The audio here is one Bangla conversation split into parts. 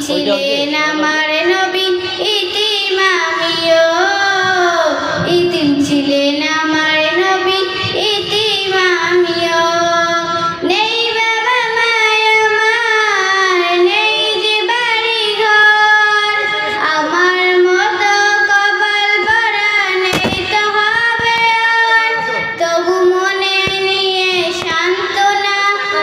ছিলেন আমার নবী ইতিম আমিও। ইতিম ছিলেন আমার নবী ইতিম নেই বাবা মায় নেই যে বাড়ি আমার মতো কপাল ভরা নেই তো হবে আর। তবু মনে নিয়ে সান্ত্বনা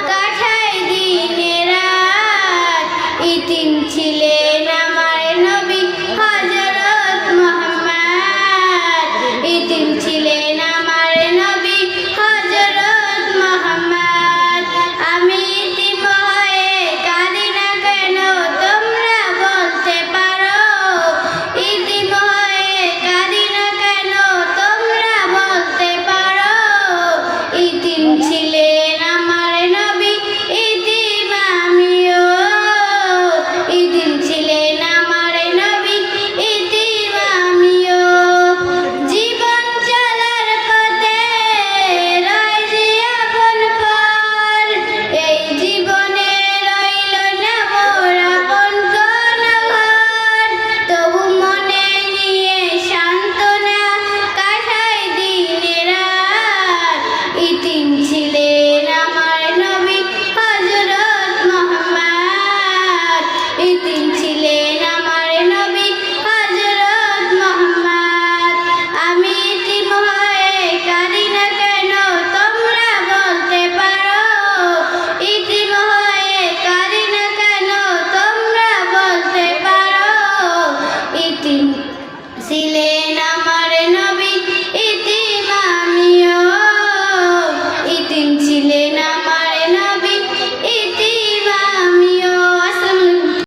কাঠাই দিনে রাত। ইতিম ছিলেন আমার নবী হজরত মোহাম্মদ। ইতিম ছিলেন আমার নবী হজরত মোহাম্মদ। আমি ইতিম হয়ে কাঁদি না কেন? তোমরা বলতে পারো। ইতিম হয়ে কাঁদি না কেন? তোমরা বলতে পারো। ইতিম ছিলেন See silêncio.